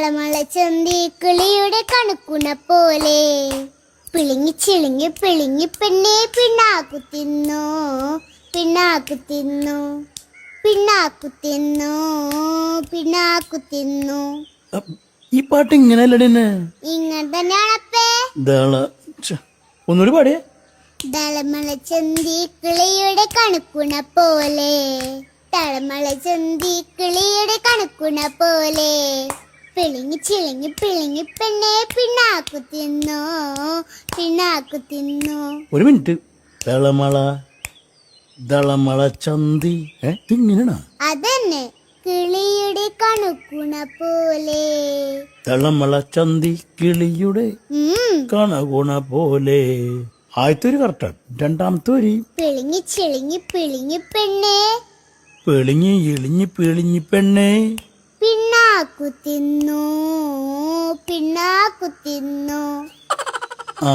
തളമള ചന്തി കിളിയുടെ കണക്കുണ പോലെ. പിളിങ്ങി ചിളിങ്ങി പിളിങ്ങി പെണ്ണെ പിണ്ണാക്കു തിന്നു. പിണ്ണാക്കു തിന്നു. പിണ്ണാക്കു തിന്നു. പിണ്ണാക്കു തിന്നു. ഈ പാട്ട് ഇങ്ങനെയല്ലേ ഇങ്ങനെ തന്നെയാണപ്പേ ഒന്നൂടി പാടിയ ഒന്നുകൂടി പാടിയേ. തളമള ചന്തി കിളിയുടെ കണക്കുണ പോലെ. തളമള ചന്തി കിളിയുടെ കണക്കുണ പോലെ. പിളിങ്ങി ചിളിങ്ങി പിളിങ്ങി പെണ്ണെ പിണ്ണാക്കു തിന്നു പിണ്ണാക്കു തിന്നു. ഒരു മിനിറ്റ്. തളമള ദളമള ചന്തി. തിങ്ങിനാ അതന്നെ കിളിയുടെ കണുക്കുണ പോലെ. തളമള ചന്തി കിളിയുടെ കണകുണ പോലെ. ആദ്യത്തെ ഒരു കറക്റ്റാണ് രണ്ടാമത്തെ ഒരു. പിളിങ്ങി ചിളിങ്ങി പിളിങ്ങി പെണ്ണേ. പിളിങ്ങി ഇളിഞ്ഞി പിളിഞ്ഞി പെണ്ണേ. പിന്നാക്കു തിന്നു. പിണ്ണാക്കു തിന്നു ആ